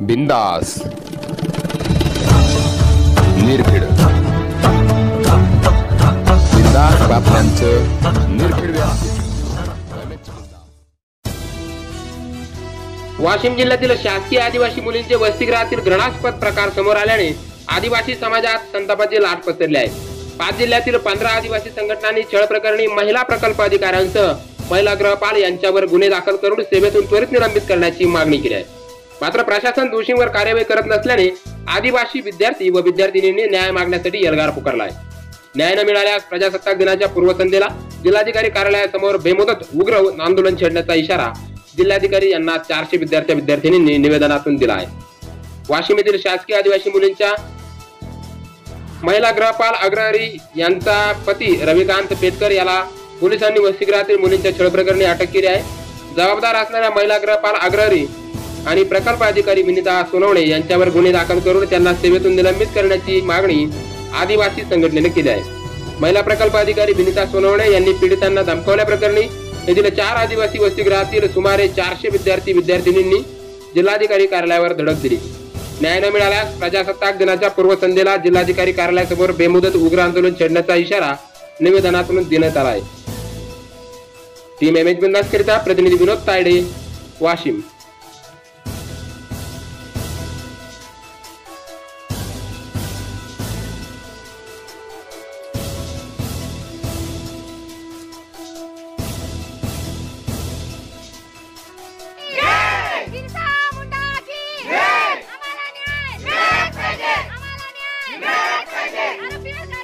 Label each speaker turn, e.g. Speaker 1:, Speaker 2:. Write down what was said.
Speaker 1: बिंदास. निर्भीड. बिंदास बातम्यांचं निर्भीड
Speaker 2: वाशिम जिल्ह्यातील शासकीय आदिवासी मुलींचे वसतिगृहातील घृणास्पद प्रकार समोर आल्याने आदिवासी समाजात संतापाची लाट पसरली आहे पाच जिल्ह्यातील पंधरा आदिवासी संघटनांनी छळ प्रकरणी महिला प्रकल्प अधिकाऱ्यांसह महिला गृहपाल यांच्यावर गुन्हे दाखल करून सेवेतून त्वरित निलंबित करण्याची मागणी केली आहे. मात्र प्रशासन दोषींवर कार्यवाही करत नसल्याने आदिवासी विद्यार्थी व विद्यार्थिनींनी न्याय मागण्यासाठी एल्गार पुकारला आहे न्याय न मिळाल्यास प्रजासत्ताक दिनाच्या पूर्वसंध्येला जिल्हाधिकारी कार्यालयासमोर बेमुदत उग्र आंदोलन छेडण्याचा इशारा जिल्हाधिकारी यांना चारशे विद्यार्थी विद्यार्थिनींनी निवेदनातून दिला आहे वाशिम येथील शासकीय आदिवासी मुलींच्या महिला गृहपाल अग्रहरी यांचा पती रविकांत पेटकर याला पोलिसांनी वसतिगृहातील मुलींच्या छळ प्रकरणी अटक केली आहे. जबाबदार असणाऱ्या महिला गृहपाल अग्रहरी आणि प्रकल्प अधिकारी विनिता सोनवणे यांच्यावर गुन्हे दाखल करून त्यांना सेवेतून निलंबित करण्याची मागणी आदिवासी संघटनेने केली आहे. महिला प्रकल्प अधिकारी विनिता सोनवणे यांनी पीडितांना धमकावल्याप्रकरणी येथील चार आदिवासी वसतिगृहातील सुमारे चारशे विद्यार्थी विद्यार्थिनींनी जिल्हाधिकारी कार्यालयावर धडक दिली. न्याय न मिळाल्यास प्रजासत्ताक दिनाच्या पूर्वसंध्येला जिल्हाधिकारी कार्यालयासमोर बेमुदत उग्र आंदोलन छेडण्याचा इशारा निवेदनातून देण्यात आला आहे. टीम एम एच बिंदास करिता प्रतिनिधी विनोद तायडे वाशिम. ¡Ahora pierna!